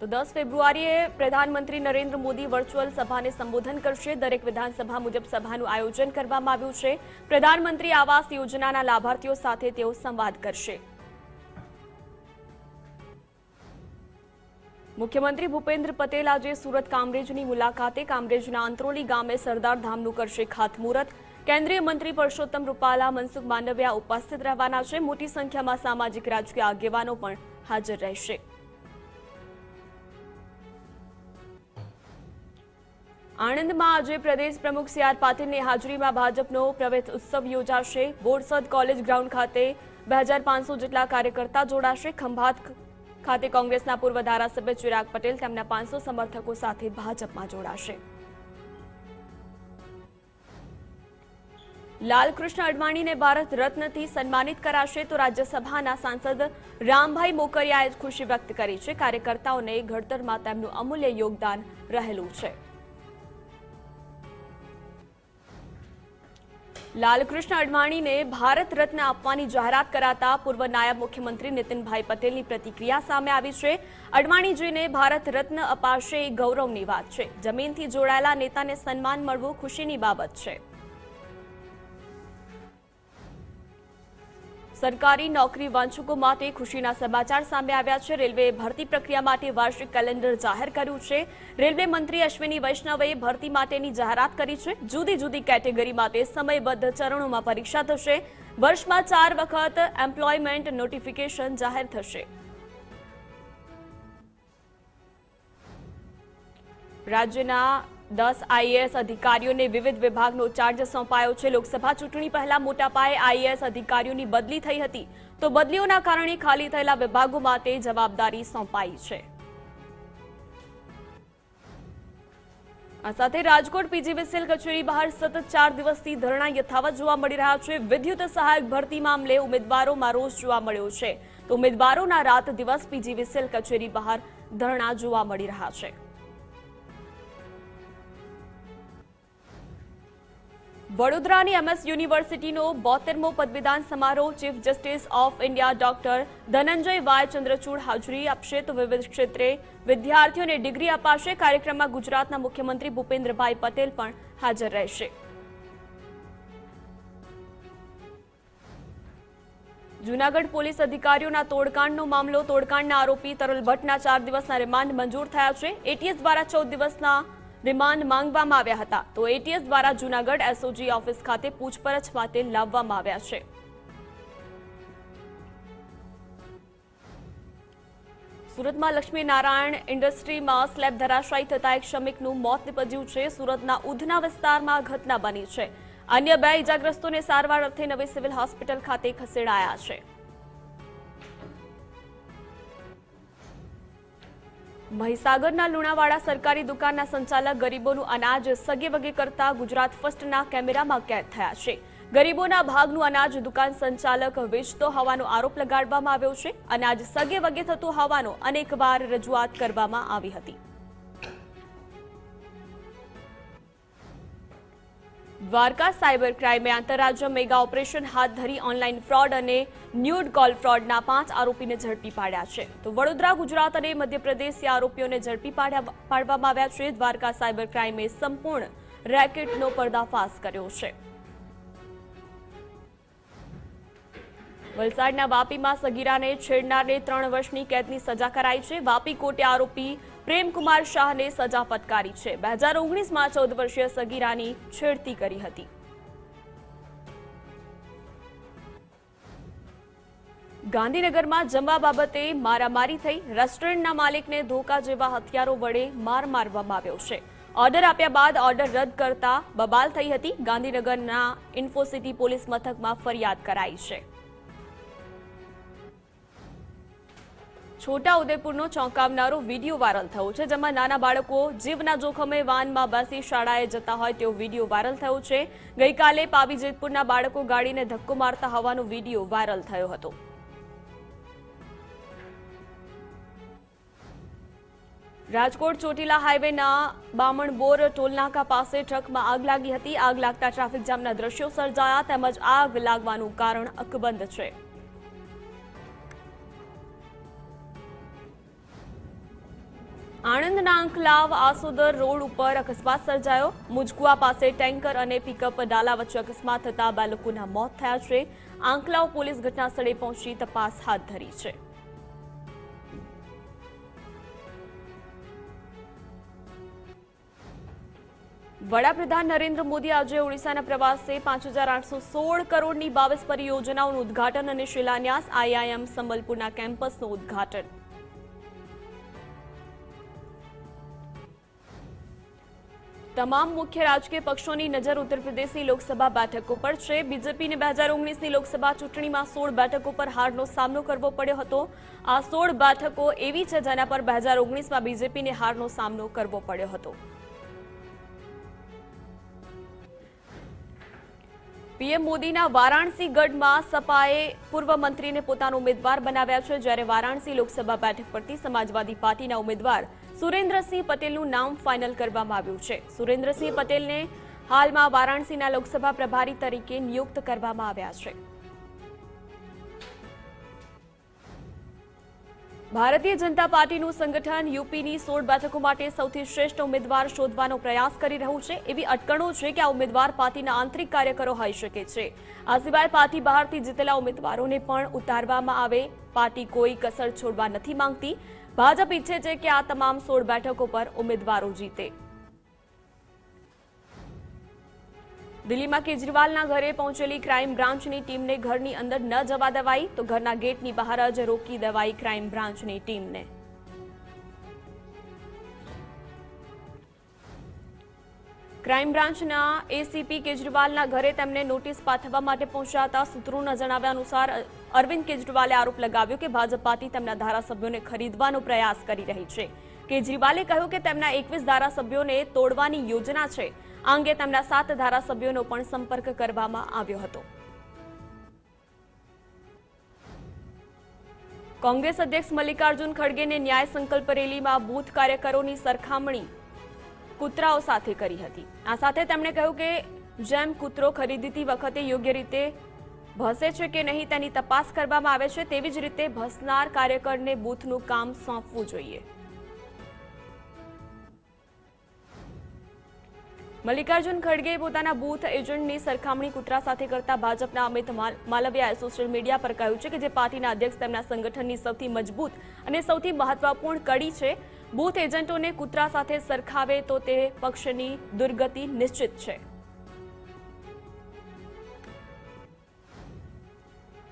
તો દસ ફેબ્રુઆરીએ પ્રધાનમંત્રી નરેન્દ્ર મોદી વર્ચ્યુઅલ સભાને સંબોધન કરશે. દરેક વિધાનસભા મુજબ સભાનું આયોજન કરવામાં આવ્યું છે. પ્રધાનમંત્રી આવાસ યોજનાના લાભાર્થીઓ સાથે તેઓ સંવાદ કરશે. મુખ્યમંત્રી ભૂપેન્દ્ર પટેલ આજે સુરત કામરેજની મુલાકાતે કામરેજના અંત્રોલી ગામે સરદાર ધામનું કરશે ખાતમુહૂર્ત. કેન્દ્રીય મંત્રી પરસોત્તમ રૂપાલા, મનસુખ માંડવિયા ઉપસ્થિત રહેવાના છે. મોટી સંખ્યામાં સામાજિક રાજકીય આગેવાનો પણ હાજર રહેશે. આણંદમાં આજે પ્રદેશ પ્રમુખ સી આર પાટીલની હાજરીમાં ભાજપનો પ્રવેશ ઉત્સવ યોજાશે. બોરસદ કોલેજ ગ્રાઉન્ડ ખાતે બે હજાર પાંચસો જેટલા કાર્યકર્તા જોડાશે. ખંભાત ખાતે કોંગ્રેસના પૂર્વ ધારાસભ્ય ચિરાગ પટેલ તેમના પાંચસો સમર્થકો સાથે ભાજપમાં જોડાશે. લાલકૃષ્ણ અડવાણીને ભારત રત્નથી સન્માનિત કરાશે તો રાજ્યસભાના સાંસદ રામભાઈ મોકરિયાએ ખુશી વ્યક્ત કરી છે. કાર્યકર્તાઓને ઘડતરમાં તેમનું અમૂલ્ય યોગદાન રહેલું છે. લાલકૃષ્ણ અડવાણીને ભારત રત્ન આપવાની જાહેરાત કરાતા પૂર્વ નાયબ મુખ્યમંત્રી નીતિનભાઈ પટેલની પ્રતિક્રિયા સામે આવી છે. અડવાણીજીને ભારત રત્ન અપાશે એ ગૌરવની વાત છે. જમીનથી જોડાયેલા નેતાને સન્માન મળવું ખુશીની બાબત છે. સરકારી નોકરી વાંચકો માટે ખુશીના સમાચાર સામે આવ્યા છે. રેલવેએ ભરતી પ્રક્રિયા માટે વાર્ષિક કેલેન્ડર જાહેર કર્યું છે. રેલવે મંત્રી અશ્વિની વૈષ્ણવે ભરતી માટેની જાહેરાત કરી છે. જુદી જુદી કેટેગરી માટે સમયબદ્ધ ચરણોમાં પરીક્ષા થશે. વર્ષમાં ચાર વખત એમ્પ્લોયમેન્ટ નોટિફિકેશન જાહેર થશે. રાજ્યના દસ આઈએએસ અધિકારીઓને વિવિધ વિભાગનો ચાર્જ સોંપાયો છે. લોકસભા ચૂંટણી પહેલા મોટા પાયે આઈએએસ અધિકારીઓની બદલી થઈ હતી. તો બદલીઓના કારણે ખાલી થયેલા વિભાગો માટે જવાબદારી સોંપાઈ છે. આ સાથે રાજકોટ પીજીવીસીએલ કચેરી બહાર સતત ચાર દિવસથી ધરણા યથાવત જોવા મળી રહ્યા છે. વિદ્યુત સહાયક ભરતી મામલે ઉમેદવારોમાં રોષ જોવા મળ્યો છે. તો ઉમેદવારોના રાત દિવસ પીજીવીસીએલ કચેરી બહાર ધરણા જોવા મળી રહ્યા છે. વડોદરાની એમએસ યુનિવર્સિટીનો બોતેરમો પદવીદાન સમારોહ chief justice of India doctor Dhananjaya Y Chandrachud હાજરી આપશે તો વિવિધ ક્ષેત્રે વિદ્યાર્થીઓને ડિગ્રી અપાશે. કાર્યક્રમમાં ગુજરાતના મુખ્યમંત્રી ભૂપેન્દ્રભાઈ પટેલ પણ હાજર રહેશે. જૂનાગઢ પોલીસ અધિકારીઓના તોડકાંડનો મામલો, તોડકાંડના આરોપી તરલ ભટ્ટના ચાર દિવસના રિમાન્ડ મંજૂર થયા છે. એટીએસ દ્વારા ચૌદ દિવસના રિમાન્ડ માંગવામાં આવ્યા હતા. તો એટીએસ દ્વારા જૂનાગઢ એસઓજી ઓફિસ ખાતે પૂછપરછ માટે લાવવામાં આવ્યા છે. સુરતમાં લક્ષ્મી નારાયણ ઇન્ડસ્ટ્રીમાં સ્લેબ ધરાશાયી થતા એક શ્રમિકનું મોત નિપજ્યું છે. સુરતના ઉધના વિસ્તારમાં ઘટના બની છે. અન્ય બે ઇજાગ્રસ્તોને સારવાર અર્થે નવી સિવિલ હોસ્પિટલ ખાતે ખસેડાયા છે. મહીસાગરના લુણાવાડા સરકારી દુકાનના સંચાલક ગરીબોનું અનાજ સગે વગે કરતા ગુજરાત ફર્સ્ટના કેમેરામાં કેદ થયા છે. ગરીબોના ભાગનું અનાજ દુકાન સંચાલક વેચતો હોવાનો આરોપ લગાડવામાં આવ્યો છે. અનાજ સગે વગે થતું હોવાનો અનેકવાર રજૂઆત કરવામાં આવી હતી. દ્વારકા સાયબર ક્રાઇમે આંતરરાજ્ય મેગા ઓપરેશન હાથ ધરી ઓનલાઈન ફ્રોડ અને ન્યૂડ કોલ ફ્રોડના પાંચ આરોપીને ઝડપી પાડ્યા છે. તો વડોદરા, ગુજરાત અને મધ્યપ્રદેશથી આરોપીઓને ઝડપી પાડવામાં આવ્યા છે. દ્વારકા સાયબર ક્રાઇમે સંપૂર્ણ રેકેટનો પર્દાફાશ કર્યો છે. વલસાડના વાપીમાં સગીરાને છેડનારને ત્રણ વર્ષની કેદની સજા કરાઈ છે. વાપી કોર્ટે આરોપી પ્રેમકુમાર શાહને સજા ફટકારી છે. બે હજાર ઓગણીસમાં ચૌદ વર્ષીય સગીરાની છેડતી કરી હતી. ગાંધીનગરમાં જમવા બાબતે મારામારી થઈ. રેસ્ટોરન્ટના માલિકને ધોકા જેવા હથિયારો વડે માર મારવામાં આવ્યો છે. ઓર્ડર આપ્યા બાદ ઓર્ડર રદ કરતા બબાલ થઈ હતી. ગાંધીનગરના ઇન્ફોસિટી પોલીસ મથકમાં ફરિયાદ કરાઈ છે. છોટા ઉદેપુરનો ચોંકાવનારો વીડિયો વાયરલ થયો છે, જેમાં નાના બાળકો જીવના જોખમે વાનમાં બેસી શાળાએ જતા હોય તેવો વીડિયો વાયરલ થયો છે. ગઈકાલે પાવી જેતપુરના બાળકો ગાડીને ધક્કો મારતા હોવાનો વીડિયો વાયરલ થયો હતો. રાજકોટ ચોટીલા હાઈવેના બામણબોર ટોલનાકા પાસે ટ્રકમાં આગ લાગી હતી. આગ લાગતા ટ્રાફિક જામના દ્રશ્યો સર્જાયા, તેમજ આગ લાગવાનું કારણ અકબંધ છે. આણંદના અંકલાવ આસોદર રોડ ઉપર અકસ્માત સર્જાયો. મુજકુવા પાસે ટેન્કર અને પિકઅપ ડાલા વચ્ચે અકસ્માત થતા બે લોકોના મોત થયા છે. આંકલાવ પોલીસ ઘટના સ્થળે પહોંચી તપાસ હાથ ધરી છે. વડાપ્રધાન નરેન્દ્ર મોદી આજે ઓડિશાના પ્રવાસે પાંચ હજાર આઠસો સોળ કરોડની બાવીસ પરિયોજનાઓનું ઉદ્ઘાટન અને શિલાન્યાસ આઈઆઈએમ સંબલપુરના કેમ્પસનું ઉદ્ઘાટન. તમામ મુખ્ય રાજકીય પક્ષોની નજર ઉત્તર પ્રદેશની લોકસભા બેઠકો પર છે. બીજેપીને બે હજાર ઓગણીસની લોકસભા ચૂંટણીમાં સોળ બેઠકો પર હારનો સામનો કરવો પડ્યો હતો. આ સોળ બેઠકો એવી છે જેના પર બે હજાર ઓગણીસમાં બીજેપીને હારનો સામનો કરવો પડ્યો હતો. પીએમ મોદીના વારાણસી ગઢમાં સપાએ પૂર્વ મંત્રીને પોતાનો ઉમેદવાર બનાવ્યા છે. જ્યારે વારાણસી લોકસભા બેઠક પરથી સમાજવાદી પાર્ટીના ઉમેદવાર સુરેન્દ્રસિંહ પટેલનું નામ ફાઇનલ કરવામાં આવ્યું છે. સુરેન્દ્રસિંહ પટેલને હાલમાં વારાણસીના લોકસભા પ્રભારી તરીકે નિયુક્ત કરવામાં આવ્યા છે. ભારતીય જનતા પાર્ટીનું સંગઠન યુપીની સોળ બેઠકો માટે સૌથી શ્રેષ્ઠ ઉમેદવાર શોધવાનો પ્રયાસ કરી રહ્યું છે. એવી અટકણો છે કે આ ઉમેદવાર પાર્ટીના આંતરિક કાર્યકરો હોઈ શકે છે. આ સિવાય પાર્ટી બહારથી જીતેલા ઉમેદવારોને પણ ઉતારવામાં આવે. પાર્ટી કોઈ કસર છોડવા નથી માંગતી. ભાજપ ઈચ્છે છે કે આ તમામ સોળ બેઠકો પર ઉમેદવારો જીતે. દિલ્હીમાં કેજરીવાલના ઘરે પહોંચેલી ક્રાઇમ બ્રાન્ચની ટીમને ઘરની અંદર ન જવા દેવાઈ તો ઘરના ગેટની બહાર જ રોકી દેવાઈ ક્રાઇમ બ્રાન્ચની ટીમને. ક્રાઇમ બ્રાન્ચના એસીપી કેજરીવાલના ઘરે તેમને નોટિસ પાઠવવા માટે પહોંચ્યા સૂત્રોના જણાવ્યા અનુસાર, અરવિંદ કેજરીવાલે આરોપ લગાવ્યો કે ભાજપ પાર્ટી તેમના ધારાસભ્યોને ખરીદવાનો પ્રયાસ કરી રહી છે. કેજરીવાલે કહ્યું કે તેમના એકવીસ ધારાસભ્યોને તોડવાની યોજના છે. આ અંગે તેમના સાત ધારાસભ્યોનો પણ સંપર્ક કરવામાં આવ્યો હતો. કોંગ્રેસ અધ્યક્ષ મલ્લિકાર્જુન ખડગેને ન્યાય સંકલ્પ રેલીમાં બૂથ કાર્યકરોની સરખામણી કૂતરાઓ સાથે કરી હતી. આ સાથે તેમણે કહ્યું કે જેમ કૂતરો ખરીદીતી વખતે યોગ્ય રીતે ભસે છે કે નહીં તેની તપાસ કરવામાં આવે છે, તેવી જ રીતે ભસનાર કાર્યકરને બૂથનું કામ સોંપવું જોઈએ. મલ્લિકાર્જુન ખડગે પોતાના બૂથ એજન્ટની સરખામણી કૂતરા સાથે કરતા ભાજપના અમિત માલ- માલવિયાએ સોશિયલ મીડિયા પર કહ્યું છે કે જે પાર્ટીના અધ્યક્ષ તેમના સંગઠનની સૌથી મજબૂત અને સૌથી મહત્વપૂર્ણ કડી છે બૂથ એજન્ટોને કૂતરા સાથે સરખાવે તો તે પક્ષની દુર્ગતિ નિશ્ચિત છે.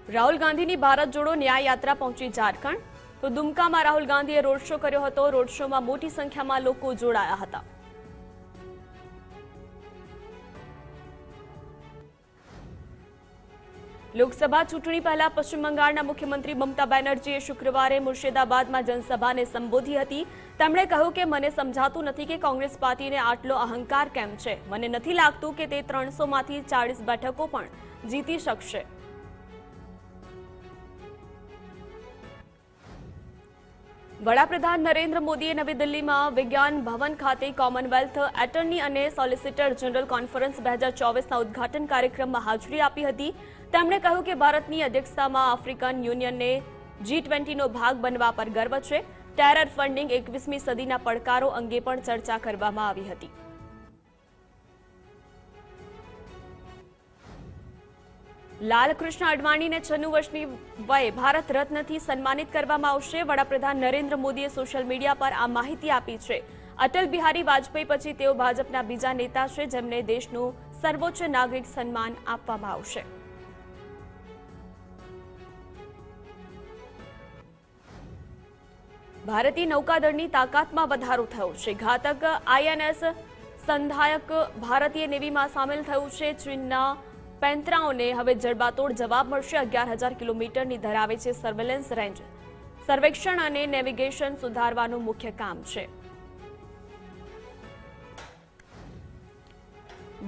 રાહુલ ગાંધીની ભારત જોડો ન્યાય યાત્રા પહોંચી ઝારખંડ. તો દુમકામાં રાહુલ ગાંધીએ રોડ શો કર્યો હતો. રોડ શોમાં મોટી સંખ્યામાં લોકો જોડાયા હતા. લોકસભા ચૂંટણી પહેલા પશ્ચિમ બંગાળના મુખ્યમંત્રી મમતા બેનર્જીએ શુક્રવારે મુર્શિદાબાદમાં જનસભાને સંબોધી હતી. તેમણે કહ્યું કે મને સમજાતું નથી કે કોંગ્રેસ પાર્ટીને આટલો અહંકાર કેમ છે. મને નથી લાગતું કે તે ત્રણસોમાંથી ચાળીસ બેઠકો પણ જીતી શકશે. વડાપ્રધાન નરેન્દ્ર મોદીએ નવી દિલ્હીમાં વિજ્ઞાન ભવન ખાતે કોમનવેલ્થ એટર્ની અને સોલિસિટર જનરલ કોન્ફરન્સ બે હજાર ચોવીસના ઉદ્ઘાટન કાર્યક્રમમાં હાજરી આપી હતી. તેમણે કહ્યું કે ભારતની અધ્યક્ષતામાં આફ્રિકન યુનિયનને જી ટ્વેન્ટીનો ભાગ બનવા પર ગર્વ છે. ટેરર ફંડિંગ એકવીસમી સદીના પડકારો અંગે પણ ચર્ચા કરવામાં આવી હતી. લાલકૃષ્ણ અડવાણીને છન્નું વર્ષની વયે ભારત રત્નથી સન્માનિત કરવામાં આવશે. વડાપ્રધાન નરેન્દ્ર મોદીએ સોશિયલ મીડિયા પર આ માહિતી આપી છે. અટલ બિહારી વાજપેયી પછી તેઓ ભાજપના બીજા નેતા છે. જેમને દેશનું સર્વોચ્ચ નાગરિક સન્માન આપવામાં આવશે. ભારતીય નૌકાદળની તાકાતમાં વધારો થયો છે. ઘાતક આઈએનએસ સંધાયક ભારતીય નેવીમાં સામેલ થયું છે. ચીનના પેન્ત્રાઓને હવે જડબાતોડ જવાબ મળશે. અગિયાર હજાર કિલોમીટરની ધરાવે છે સર્વેલન્સ રેન્જ. સર્વેક્ષણ અને નેવિગેશન સુધારવાનું મુખ્ય કામ છે.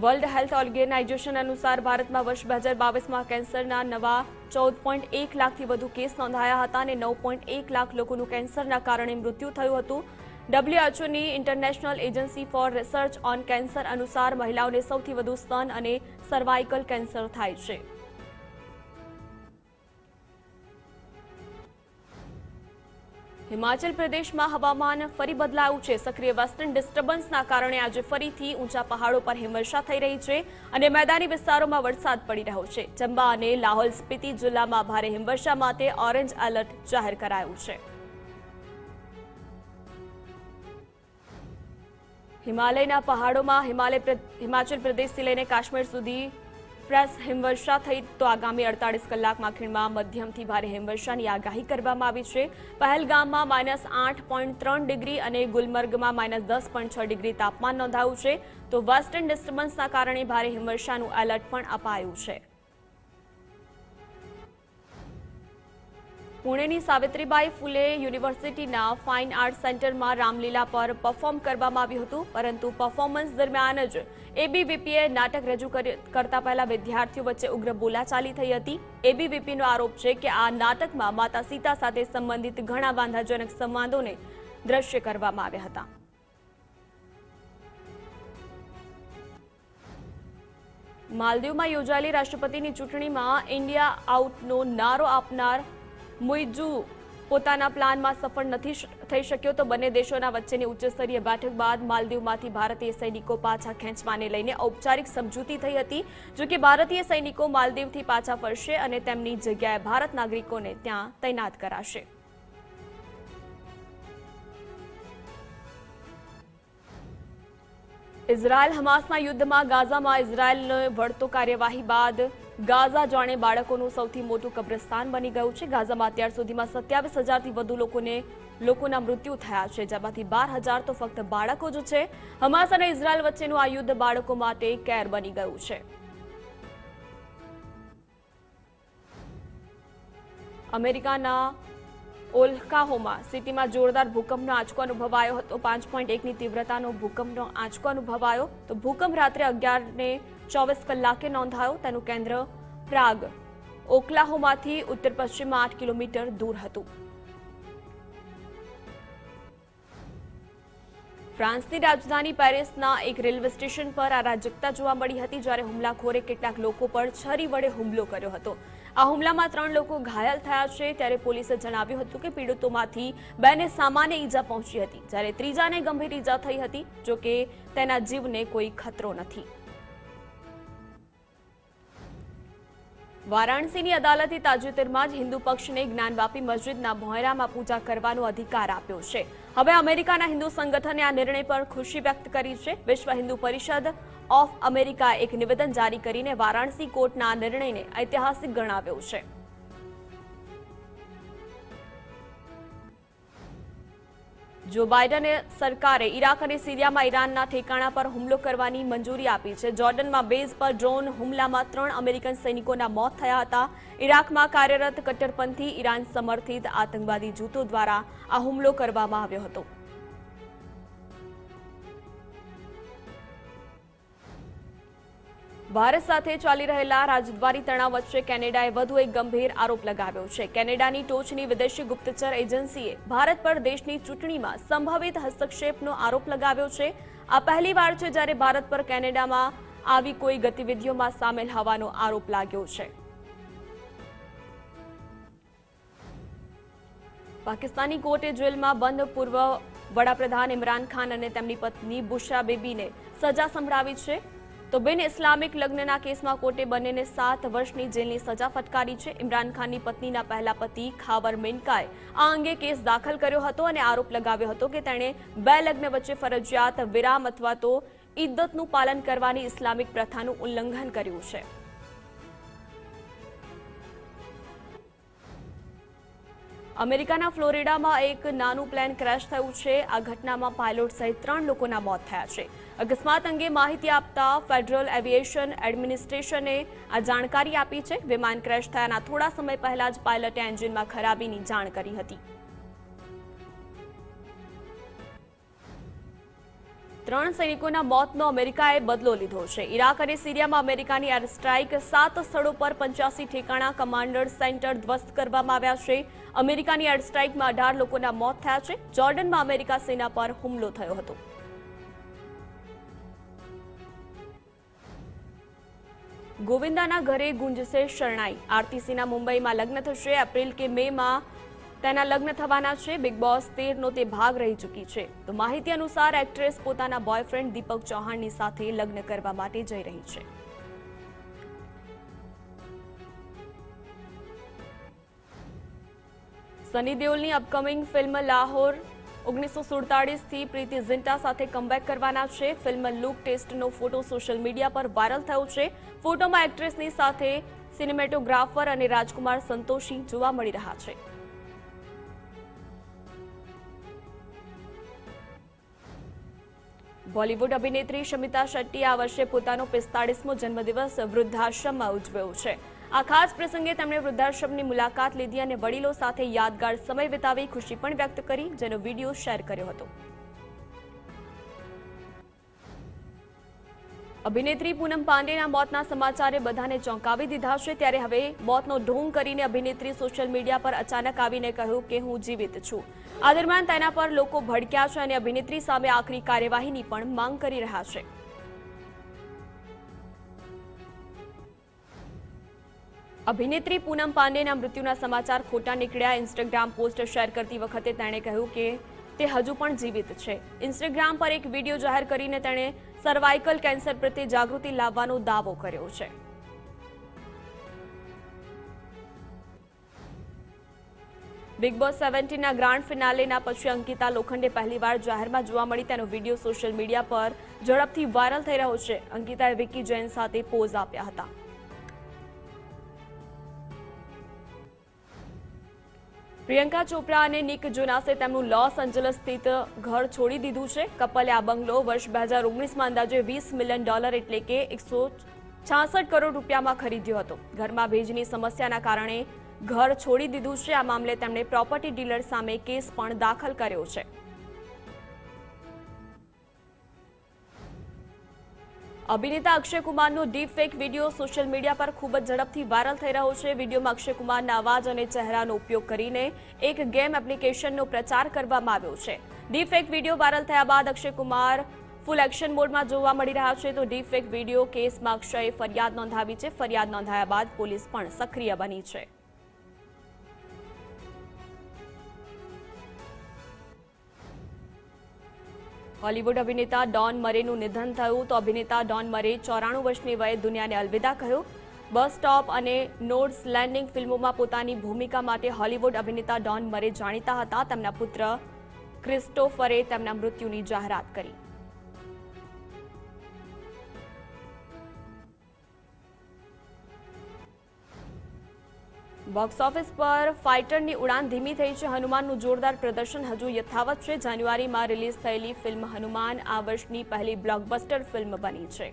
વર્લ્ડ હેલ્થ ઓર્ગેનાઇઝેશન અનુસાર ભારતમાં વર્ષ બે હજાર બાવીસમાં કેન્સરના નવા ચૌદ પોઈન્ટ એક લાખથી વધુ કેસ નોંધાયા હતા અને નવ પોઈન્ટ એક લાખ લોકોનું કેન્સરના કારણે મૃત્યુ થયું હતું. ડબ્લ્યુએચઓની International Agency for Research on Cancer અનુસાર મહિલાઓને સૌથી વધુ સ્તન અને સર્વાઇકલ કેન્સર થાય છે. હિમાચલ પ્રદેશમાં હવામાન ફરી બદલાયું છે. સક્રિય વેસ્ટર્ન ડિસ્ટર્બન્સના કારણે આજે ફરીથી ઊંચા પહાડો પર હિમવર્ષા થઈ રહી છે અને મેદાની વિસ્તારોમાં વરસાદ પડી રહ્યો છે. ચંબા અને લાહોલ સ્પીતિ જિલ્લામાં ભારે હિમવર્ષા માટે ઓરેન્જ એલર્ટ જાહેર કરાયું છે. હિમાલયના પહાડોમાં હિમાલય હિમાચલ પ્રદેશથી લઈને કાશ્મીર સુધી ફ્રેશ હિમવર્ષા થઈ તો આગામી અડતાલીસ કલાકમાં ખીણમાં મધ્યમથી ભારે હિમવર્ષાની આગાહી કરવામાં આવી છે. પહેલગામમાં માઇનસ આઠ પોઈન્ટ ત્રણ ડિગ્રી અને ગુલમર્ગમાં માઇનસ દસ પોઈન્ટ છ ડિગ્રી તાપમાન નોંધાયું છે. તો વેસ્ટર્ન ડિસ્ટર્બન્સના કારણે ભારે હિમવર્ષાનું એલર્ટ પણ અપાયું છે. પુણેની સાવિત્રીબાઈ ફુલે યુનિવર્સિટીના ફાઇન આર્ટ સેન્ટરમાં રામલીલા પર પરફોર્મ કરવામાં આવ્યું હતું, પરંતુ પરફોર્મન્સ દરમિયાન જ એબીવીપીએ નાટક રજૂ કરી- કરતા પહેલા વિદ્યાર્થીઓ વચ્ચે ઉગ્ર બોલાચાલી થઈ હતી. એબીવીપીનો આરોપ છે કે આ નાટકમાં માતા સીતા સાથે સંબંધિત ઘણા વાંધાજનક સંવાદોને દ્રશ્ય કરવામાં આવ્યા હતા. માલદીવમાં યોજાયેલી રાષ્ટ્રપતિની ચૂંટણીમાં ઇન્ડિયા આઉટનો નારો આપનાર મુઇજુ પોતાના પ્લાનમાં સફળ નથી થઈ શક્યો તો બંને દેશોના વચ્ચેની ઉચ્ચસ્તરીય બેઠક બાદ માલદીવમાંથી ભારતીય સૈનિકો પાછા ખેંચવાને લઈને ઔપચારિક સમજૂતી થઈ હતી. જો કે ભારતીય સૈનિકો માલદીવથી પાછા ફરશે અને તેમની જગ્યાએ ભારત નાગરિકોને ત્યાં તૈનાત કરાશે. ઇઝરાયલ હમાસના યુદ્ધમાં ગાઝામાં ઇઝરાયલને વળતો કાર્યવાહી બાદ ગાઝા જાણે બાળકોનું સૌથી મોટું કબ્રસ્તાન બની ગયું છે. ગાઝામાં અત્યાર સુધીમાં સત્યાવીસ હજારથી વધુ લોકોને, લોકોના મૃત્યુ થયા છે. જેમાંથી બાર હજાર તો ફક્ત બાળકો જ છે. હમાસ અને ઇઝરાયલ વચ્ચેનું આ યુદ્ધ બાળકો માટે કેર બની ગયું છે. અમેરિકાના ઓલ્કાહોમાં સિટીમાં જોરદાર ભૂકંપનો આંચકો અનુભવાયો હતો. પાંચ પોઈન્ટ એકની તીવ્રતાનો ભૂકંપનો આંચકો અનુભવાયો. તો ભૂકંપ રાત્રે અગિયારને ચોવીસ કલાકે નોંધાયો તેનું કેન્દ્ર પ્રાગ. ઓકલાહોમાથી ઉત્તર પશ્ચિમમાં આઠ કિલોમીટર દૂર હતું. ફ્રાન્સની રાજધાની પેરિસના એક રેલવે સ્ટેશન પર અરાજકતા જોવા મળી હતી જ્યારે હુમલાખોરે કેટલાક લોકો પર છરી વડે હુમલો કર્યો હતો. આ હુમલામાં ત્રણ લોકો ઘાયલ થયા છે ત્યારે પોલીસે જણાવ્યું હતું કે પીડિતોમાંથી બેને સામાન્ય ઈજા પહોંચી હતી, જ્યારે ત્રીજાને ગંભીર ઈજા થઈ હતી જોકે તેના જીવને કોઈ ખતરો નથી. વારાણસીની અદાલતે તાજેતરમાં જ હિન્દુ પક્ષને જ્ઞાનવાપી મસ્જિદના ભોયરામાં પૂજા કરવાનો અધિકાર આપ્યો છે. હવે અમેરિકાના હિન્દુ સંગઠને આ નિર્ણય પર ખુશી વ્યક્ત કરી છે. વિશ્વ હિન્દુ પરિષદ ઓફ અમેરિકા એક નિવેદન જારી કરીને વારાણસી કોર્ટના આ નિર્ણયને ઐતિહાસિક ગણાવ્યો છે. જો બાઇડન સરકારે ઇરાક અને સિરિયામાં ઈરાનના ઠેકાણા પર હુમલો કરવાની મંજૂરી આપી છે. જોર્ડનમાં બેઝ પર ડ્રોન હુમલામાં ત્રણ અમેરિકન સૈનિકોના મોત થયા હતા. ઇરાકમાં કાર્યરત કટ્ટરપંથી ઈરાન સમર્થિત આતંકવાદી જૂથો દ્વારા આ હુમલો કરવામાં આવ્યો હતો. ભારત સાથે ચાલી રહેલા રાજદ્વારી તણાવ વચ્ચે કેનેડાએ વધુ એક ગંભીર આરોપ લગાવ્યો છે. કેનેડાની ટોચની વિદેશી ગુપ્તચર એજન્સીએ ભારત પર દેશની ચૂંટણીમાં સંભવિત હસ્તક્ષેપનો આરોપ લગાવ્યો છે. આ પહેલીવાર છે જ્યારે ભારત પર કેનેડામાં આવી કોઈ ગતિવિધિઓમાં સામેલ હોવાનો આરોપ લાગ્યો છે. પાકિસ્તાની કોર્ટે જેલમાં બંધ પૂર્વ વડાપ્રધાન ઇમરાન ખાન અને તેમની પત્ની બુશા બેબીને સજા સંભળાવી છે. તો બિન ઇસ્લામિક લગ્નના કેસમાં કોર્ટે બંનેને સાત વર્ષની જેલની સજા ફટકારી છે. ઇમરાન ખાનની પત્નીના પહેલા પતિ ખાવર મેનકાએ આ અંગે કેસ દાખલ કર્યો હતો અને આરોપ લગાવ્યો હતો કે તેણે બે લગ્ન વચ્ચે ફરજિયાત વિરામ અથવા તો ઇદ્દતનું પાલન કરવાની ઇસ્લામિક પ્રથાનું ઉલ્લંઘન કર્યું છે. અમેરિકાના ફ્લોરિડામાં એક નાનું પ્લેન ક્રેશ થયું છે. આ ઘટનામાં પાયલોટ સહિત ત્રણ લોકોના મોત થયા છે. અકસ્માત અંગે માહિતી આપતા ફેડરલ એવિએશન એડમિનિસ્ટ્રેશને આ જાણકારી આપી છે. વિમાન ક્રેશ થયાના થોડા સમય પહેલા જ પાયલટે એન્જિનમાં ખરાબીની જાણ કરી હતી. ત્રણ સૈનિકોના મોતનો અમેરિકાએ બદલો લીધો છે. ઇરાક અને સિરિયામાં અમેરિકાની એર સ્ટ્રાઇક સાત સ્થળો પર પંચ્યાસી ઠેકાણા કમાન્ડર સેન્ટર ધ્વસ્ત કરવામાં આવ્યા છે. અમેરિકાની એર સ્ટ્રાઇકમાં અઢાર લોકોના મોત થયા છે. જોર્ડનમાં અમેરિકા સેના પર હુમલો થયો હતો. ગોવિંદાના ઘરે ગુંજશે શરણાઈ. આરતીસીના મુંબઈમાં લગ્ન થશે. એપ્રિલ કે મેમાં તેના લગ્ન થવાના છે. બિગ બોસ તેરનો તે ભાગ રહી ચૂકી છે. તો માહિતી અનુસાર એક્ટ્રેસ પોતાના બોયફ્રેન્ડ દીપક ચૌહાણની સાથે લગ્ન કરવા માટે જઈ રહી છે. સની દેઓલની અપકમિંગ ફિલ્મ લાહોર ઓગણીસો સુડતાળીસથી પ્રીતિ ઝિન્ટા સાથે કમબેક કરવાના છે. ફિલ્મ લુક ટેસ્ટનો ફોટો સોશિયલ મીડિયા પર વાયરલ થયો છે. ફોટોમાં એક્ટ્રેસની સાથે સિનેમેટોગ્રાફર અને રાજકુમાર સંતોષી જોવા મળી રહ્યા છે. બોલિવૂડ અભિનેત્રી શમિતા શેટ્ટી આ વર્ષે પોતાનો પિસ્તાળીસમો જન્મદિવસ વૃદ્ધાશ્રમમાં ઉજવ્યો છે. આ ખાસ પ્રસંગે તેમણે વૃદ્ધાશ્રમની મુલાકાત લીધી અને વડીલો સાથે યાદગાર સમય વિતાવી ખુશી પણ વ્યક્ત કરી, જેનો વીડિયો શેર કર્યો હતો. અભિનેત્રી પૂનમ પાંડેના મોતના સમાચારે બધાને ચોંકાવી દીધા છે. ત્યારે હવે મોતનો ઢોંગ કરીને અભિનેત્રી સોશિયલ મીડિયા પર અચાનક આવીને કહ્યું કે હું જીવિત છું. આ દરમિયાન તેના પર લોકો ભડક્યા છે અને અભિનેત્રી સામે આખરી કાર્યવાહીની પણ માંગ કરી રહ્યા છે. અભિનેત્રી પૂનમ પાંડેના મૃત્યુના સમાચાર ખોટા નીકળ્યા. ઇન્સ્ટાગ્રામ પોસ્ટ શેર કરતી વખતે તેણે કહ્યું કે તે હજુ પણ જીવિત છે. ઇન્સ્ટાગ્રામ પર એક વીડિયો જાહેર કરીને તેણે સર્વાઇકલ કેન્સર પ્રત્યે જાગૃતિ લાવવાનો દાવો કર્યો છે. બિગ બોસ સેવન્ટીનના ગ્રાન્ડ ફિનાલેના પછી અંકિતા લોખંડે પહેલીવાર જાહેરમાં જોવા મળી તેનો વીડિયો સોશિયલ મીડિયા પર ઝડપથી વાયરલ થઈ રહ્યો છે. અંકિતાએ વિકી જૈન સાથે પોઝ આપ્યા હતા. પ્રિયંકા ચોપરા અને નિક જોનાસે તેમનું લોસ એન્જલસ સ્થિત ઘર છોડી દીધું છે. કપલે આ બંગલો વર્ષ બે હજાર ઓગણીસમાં અંદાજે વીસ મિલિયન ડોલર એટલે કે એકસો છાસઠ કરોડ રૂપિયામાં ખરીદ્યો હતો. ઘરમાં ભેજની સમસ્યાના કારણે ઘર છોડી દીધું છે. આ મામલે તેમણે પ્રોપર્ટી ડીલર સામે કેસ પણ દાખલ કર્યો છે. અભિનેતા Akshay કુમારનો deep fake video social media પર ખૂબ જ ઝડપથી વાયરલ થઈ રહ્યો છે. વિડીયોમાં અક્ષય કુમારના અવાજ અને ચહેરાનો ઉપયોગ કરીને એક ગેમ એપ્લિકેશનનો પ્રચાર કરવામાં આવ્યો છે. ડીપ ફેક વીડિયો વાયરલ થયા બાદ અક્ષય કુમાર ફૂલ એક્શન મોડમાં જોવા મળી રહ્યા છે. તો ડીપ ફેક વીડિયો કેસમાં અક્ષયે ફરિયાદ નોંધાવી છે. ફરિયાદ નોંધાયા બાદ પોલીસ પણ સક્રિય બની છે. હોલિવૂડ અભિનેતા ડોન મરેનું નિધન થયું તો અભિનેતા ડોન મરે ચોરાણું વર્ષની વયે દુનિયાને અલવિદા કહ્યું. બસ સ્ટોપ અને નોડ્સ લેન્ડિંગ ફિલ્મોમાં પોતાની ભૂમિકા માટે હોલિવૂડ અભિનેતા ડોન મરે જાણીતા હતા. તેમના પુત્ર ક્રિસ્ટોફરે તેમના મૃત્યુની જાહેરાત કરી. બોક્સ ઓફિસ પર ફાઇટરની ઉડાન ધીમી થઈ છે. હનુમાનનું જોરદાર પ્રદર્શન હજુ યથાવત છે. જાન્યુઆરીમાં રિલીઝ થયેલી ફિલ્મ હનુમાન આ વર્ષની પહેલી બ્લોકબસ્ટર ફિલ્મ બની છે.